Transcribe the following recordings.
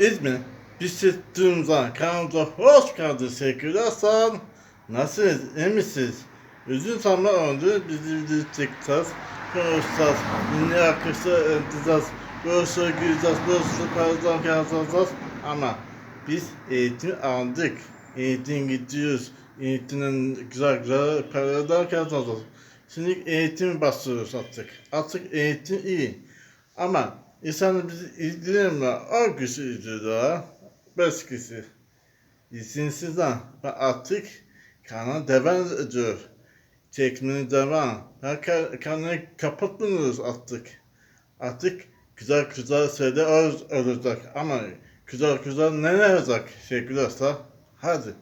İzmir bisikletimize kanalımıza hoş geldiniz sevgili Hasan. Nasılsınız? İyi misiniz? Uzun zaman oldu bizi çekeceğiz. Konuşacağız. Yeni akışı edeceğiz. Görüşü gireceğiz. Görüşü paradan kazanacağız. Ama biz eğitim aldık. Eğitim gidiyoruz. Eğitimden güzel güzel paralar kazanacağız. Şimdi eğitim başlıyoruz artık. Artık eğitim iyi. Ama insan bizi ilgilenmiyor. O kişi izliyor. Beş kişi. İzinsiz ha. Ve artık kanal devam ediyor. Çekmeye devam. Ha, ka- kanalı kapatmıyoruz artık. Artık güzel güzel şeyler ol- olacak. Ama güzel güzel ne olacak dostlar? Hadi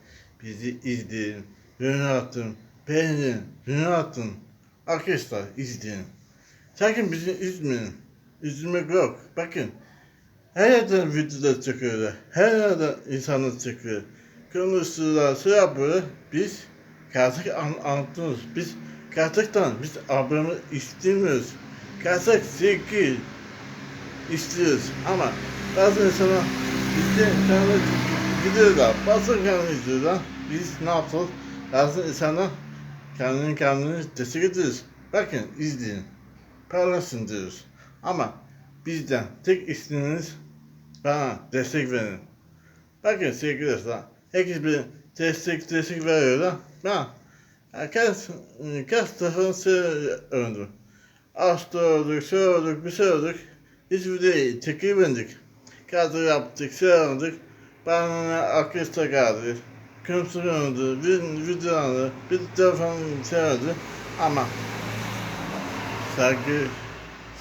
bizi izleyin. Yorum atın. Beğenin. Yorum atın. Arkadaşlar izleyin. Sakın bizi üzmeyin. Üzülmek yok. Bakın. Her yerden videolar çıkıyor. Her yerden insanlar çıkıyor. Konuşuyorlar, şey yapıyor. Biz gerçek an anlatıyoruz. Biz gerçekten biz ablamı istemiyoruz. Gerçek sevgi istiyoruz. Ama bazı insanlar bizde kanalı gidiyorlar. Bazı kanalı izliyorlar. Biz ne yapıyoruz? Bazı insanlar kendini kendini destek ediyoruz. Bakın izleyin paylaşın diyoruz. Ama bizden tek isteğiniz bana destek verin. Bakın sevgili dostlar, herkes bir destek destek veriyorlar. Ben kaç, kaç defa söyledim. Hasta olduk, şey olduk, bir şey olduk. Hiçbir tekrar verdik. Kadro yaptık, şey olduk. Bana arkadaşlar geldi. Komşu oldu, bir video aldı, bir telefon şey oldu. Ama Saygı,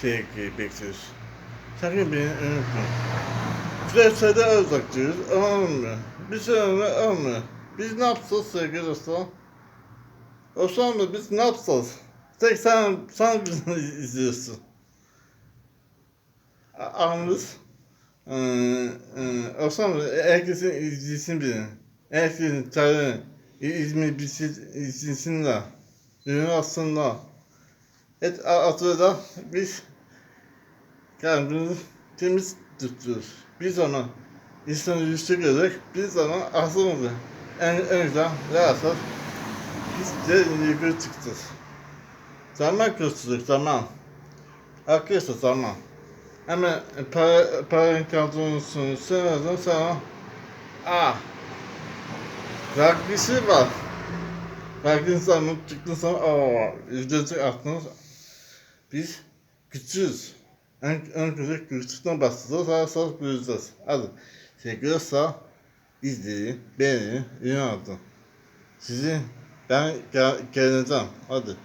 sevgi bekliyoruz. Sakın beni unutma. Süreçlerde uzak diyoruz, olmuyor. Bir şey olmuyor. Biz ne yapacağız sevgili dostlar? Osmanlı biz ne yapacağız? Tek sen, sen bizi izliyorsun. Anladınız? Ee, e, Osmanlı herkesin izlesin beni. Herkesin tarihini, İzmir bizi izlesinler. Ürün aslında. Et atıda biz kendimizi temiz tutuyoruz. Biz ona insanı yüksek ederek biz ona aslında en, en güzel rahatsız biz de yukarı çıkacağız. Zaman kurtulur zaman. Arkadaşlar zaman. Ama para, paranın kaldığını söyledim sana. Ah. Rakbisi var. Baktığın zaman çıktığın zaman aa izleyecek aklınız. Biz güçlüyüz. En, en güzel güçlükten bahsedeceğiz. Daha sonra büyüyeceğiz. Hadi. Sevgili sağ izleyin, beğenin, inanın. Sizi ben gel geleceğim. Hadi.